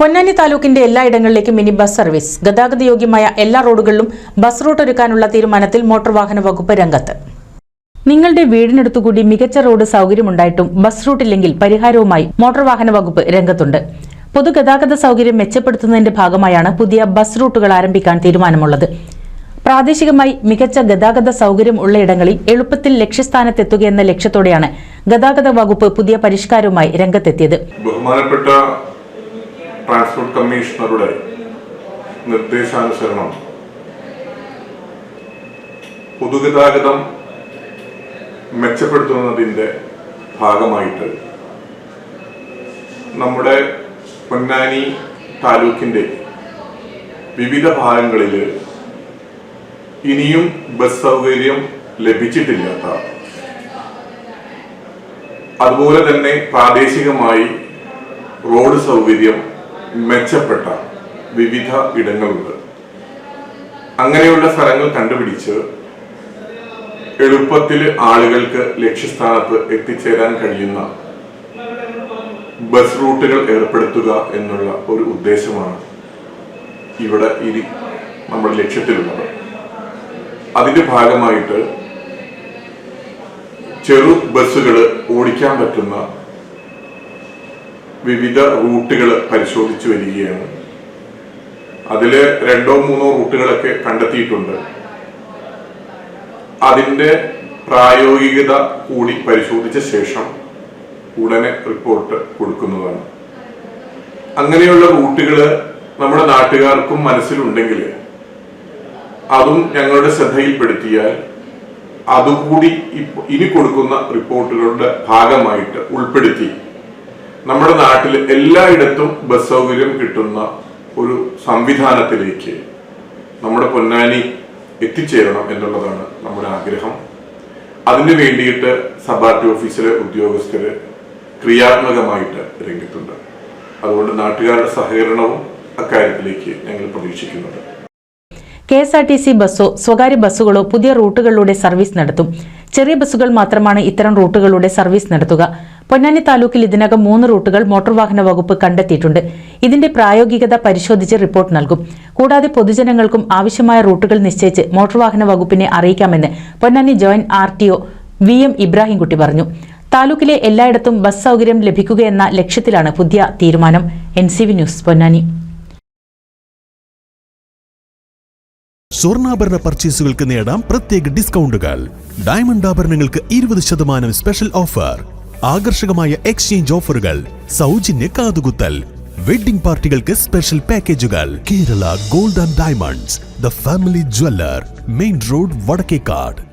പൊന്നാനി താലൂക്കിന്റെ എല്ലായിടങ്ങളിലേക്കും mini bus service. ഗതാഗത യോഗ്യമായ എല്ലാ റോഡുകളിലും ബസ് റൂട്ട് ഒരുക്കാനുള്ള തീരുമാനത്തിൽ മോട്ടോർ വാഹന വകുപ്പ് രംഗത്ത്. നിങ്ങളുടെ വീടിനടുത്തുകൂടി മികച്ച റോഡ് സൗകര്യമുണ്ടായിട്ടും ബസ് റൂട്ടില്ലെങ്കിൽ പരിഹാരവുമായി മോട്ടോർ വാഹന വകുപ്പ് രംഗത്തുണ്ട്. പൊതുഗതാഗത സൗകര്യം മെച്ചപ്പെടുത്തുന്നതിന്റെ ഭാഗമായാണ് പുതിയ ബസ് റൂട്ടുകൾ ആരംഭിക്കാൻ തീരുമാനമുള്ളത്. പ്രാദേശികമായി മികച്ച ഗതാഗത സൗകര്യം ഉള്ളയിടങ്ങളിൽ എളുപ്പത്തിൽ ലക്ഷ്യസ്ഥാനത്തെത്തുകയെന്ന ലക്ഷ്യത്തോടെയാണ് ഗതാഗത വകുപ്പ് പുതിയ പരിഷ്കാരവുമായി രംഗത്തെത്തിയത്. ബഹുമാനപ്പെട്ട ട്രാൻസ്പോർട്ട് കമ്മീഷണറുടെ നിർദ്ദേശാനുസരണം. പൊതുഗതാഗതം മെച്ചപ്പെടുത്തുന്നതിന്റെ ഭാഗമായിട്ട് നമ്മുടെ പൊന്നാനി താലൂക്കിന്റെ വിവിധ ഭാഗങ്ങളിൽ ഇനിയും ബസ് സൗകര്യം ലഭിച്ചിട്ടില്ലാത്ത അതുപോലെ തന്നെ പ്രാദേശികമായി റോഡ് സൗകര്യം മെച്ചപ്പെട്ട വിവിധ ഇടങ്ങളുണ്ട്. അങ്ങനെയുള്ള സ്ഥലങ്ങൾ കണ്ടുപിടിച്ച് എളുപ്പത്തിൽ ആളുകൾക്ക് ലക്ഷ്യസ്ഥാനത്ത് എത്തിച്ചേരാൻ കഴിയുന്ന ബസ് റൂട്ടുകൾ ഏർപ്പെടുത്തുക എന്നുള്ള ഒരു ഉദ്ദേശമാണ് ഇവിടെ ഇനി നമ്മൾ ലക്ഷ്യത്തിലുള്ളത്. അതിന്റെ ഭാഗമായിട്ട് ചെറു ബസ്സുകൾ ഓടിക്കാൻ പറ്റുന്ന വിവിധ റൂട്ടുകൾ പരിശോധിച്ചു വരികയാണ്. അതിൽ രണ്ടോ മൂന്നോ റൂട്ടുകളൊക്കെ കണ്ടെത്തിയിട്ടുണ്ട്. അതിന്റെ പ്രായോഗികത കൂടി പരിശോധിച്ച ശേഷം ഉടനെ റിപ്പോർട്ട് കൊടുക്കുന്നതാണ്. അങ്ങനെയുള്ള റൂട്ടുകൾ നമ്മുടെ നാട്ടുകാർക്കും മനസ്സിലുണ്ടെങ്കിൽ അതും ഞങ്ങളുടെ ശ്രദ്ധയിൽപ്പെടുത്തിയാൽ അതുകൂടി ഇനി കൊടുക്കുന്ന റിപ്പോർട്ടുകളുടെ ഭാഗമായിട്ട് ഉൾപ്പെടുത്തി നമ്മുടെ നാട്ടിൽ എല്ലായിടത്തും ബസ് സൗകര്യം കിട്ടുന്ന ഒരു സംവിധാനത്തിലേക്ക് നമ്മുടെ പൊന്നാനി എത്തിച്ചേരണം എന്നുള്ളതാണ് നമ്മുടെ ആഗ്രഹം. അതിനു വേണ്ടിയിട്ട് സബാർട്ടി ഓഫീസിലെ ഉദ്യോഗസ്ഥര് ക്രിയാത്മകമായിട്ട് രംഗത്തുണ്ട്. അതുകൊണ്ട് നാട്ടുകാരുടെ സഹകരണവും അക്കാര്യത്തിലേക്ക് ഞങ്ങൾ പ്രതീക്ഷിക്കുന്നുണ്ട്. K S R T C ബസ്സോ സ്വകാര്യ ബസ്സുകളോ പുതിയ റൂട്ടുകളിലൂടെ സർവീസ് നടത്തും. ചെറിയ ബസ്സുകൾ മാത്രമാണ് ഇത്തരം റൂട്ടുകളിലൂടെ സർവീസ് നടത്തുക. പൊന്നാനി താലൂക്കിൽ ഇതിനകം മൂന്ന് റൂട്ടുകൾ മോട്ടോർ വാഹന വകുപ്പ് കണ്ടെത്തിയിട്ടുണ്ട്. ഇതിന്റെ പ്രായോഗികത പരിശോധിച്ച് റിപ്പോർട്ട് നൽകും. കൂടാതെ പൊതുജനങ്ങൾക്കും ആവശ്യമായ റൂട്ടുകൾ നിശ്ചയിച്ച് മോട്ടോർ വാഹന വകുപ്പിനെ അറിയിക്കാമെന്ന് Ponnani joint R V M Ibrahimkutty പറഞ്ഞു. താലൂക്കിലെ എല്ലായിടത്തും ബസ് സൗകര്യം ലഭിക്കുകയെന്ന ലക്ഷ്യത്തിലാണ് പുതിയ തീരുമാനം. N news Ponnani. സ്വർണാഭരണ പർച്ചേസുകൾക്ക് നേടാം പ്രത്യേക ഡിസ്കൗണ്ടുകൾ. ഡയമണ്ട് ആഭരണങ്ങൾക്ക് ഇരുപത് ശതമാനം സ്പെഷ്യൽ ഓഫർ. ആകർഷകമായ എക്സ്ചേഞ്ച് ഓഫറുകൾ സൗജന്യ കാതുകുത്തൽ വെഡിംഗ് പാർട്ടികൾക്ക് സ്പെഷ്യൽ പാക്കേജുകൾ Kerala gold and diamonds the family jeweller main road Vadakkekad.